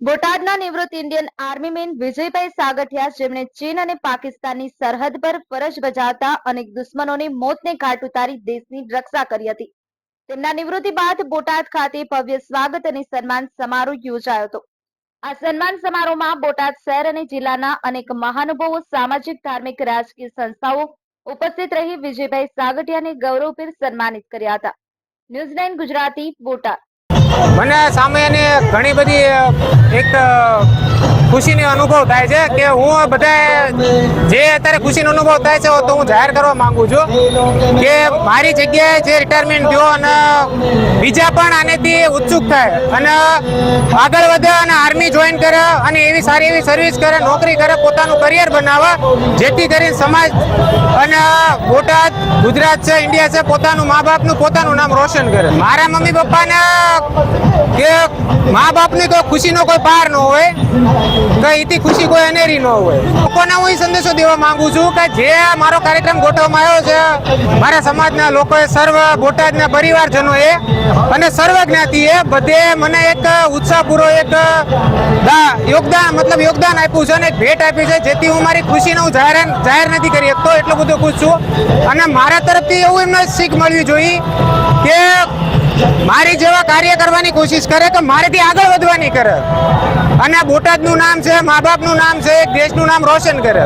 બોટાદના નિવૃત્ત Indian army man Vijaybhai Sagathiya, જેમણે ચીન અને પાકિસ્તાનની સરહદ પર ફરજ બજાવતા અનેક દુશ્મનોની મોતને ઘાટ ઉતારી દેશની રક્ષા કરી હતી. તેમના નિવૃત્તિ બાદ બોટાદ ખાતે ભવ્ય સ્વાગત અને સન્માન સમારોહ યોજાયો હતો. આ સન્માન સમારોહમાં બોટાદ શહેર અને જિલ્લાના અનેક મહાનુભાવો, સામાજિક, ધાર્મિક, રાજકીય સંસ્થાઓ ઉપસ્થિત રહી વિજયભાઈ સાગઠિયાને ગૌરવભેર સન્માનિત કર્યા હતા. ન્યૂઝ ગુજરાતી, બોટાદ. મને સામે ઘણી બધી એક ખુશીનો અનુભવ થાય છે કે હું બધા જે અત્યારે ખુશીનો અનુભવ થાય છે તો હું જાહેર કરવા માંગુ છું કે મારી જગ્યાએ જે રિટાયરમેન્ટ થયો અને બીજા પણ આનેથી ઉત્સુક થાય અને આગળ વધે અને આર્મી જોઈન કરે અને એવી સારી એવી સર્વિસ કરે, નોકરી કરે, પોતાનું કરિયર બનાવે, જેથી કરીને સમાજ અને બોટાદ ગુજરાત છે, ઇન્ડિયા છે, પોતાનું મા બાપનું પોતાનું નામ રોશન કરે. મારા મમ્મી પપ્પાને કે મા બાપની તો ખુશીનો કોઈ પાર ન હોય. એથી ખુશી કોઈ અનેરી ન હોય. લોકોને હું સંદેશો દેવા માંગુ છું કે જે આ મારો કાર્યક્રમ ગોઠવવામાં આવ્યો છે, મારા સમાજના લોકોએ, સર્વ બોટાદના પરિવારજનોએ અને સર્વ જ્ઞાતિએ બધે મને એક ઉત્સાહપૂર્વક એક યોગદાન, મતલબ યોગદાન આપ્યું છે અને એક ભેટ આપી છે, જેથી હું મારી ખુશીને હું જાહેર જાહેર નથી કરી શકતો, એટલો બધો ખુશ છું. અને મારા તરફથી એવું એમને શીખ મળવી જોઈએ કે મારી જેવા કાર્ય કરવાની કોશિશ કરે કે મારેથી આગળ વધવાની કરે. અને બોટાદનું નામ છે, મા બાપનું નામ છે દેશનું નામ રોશન કરે.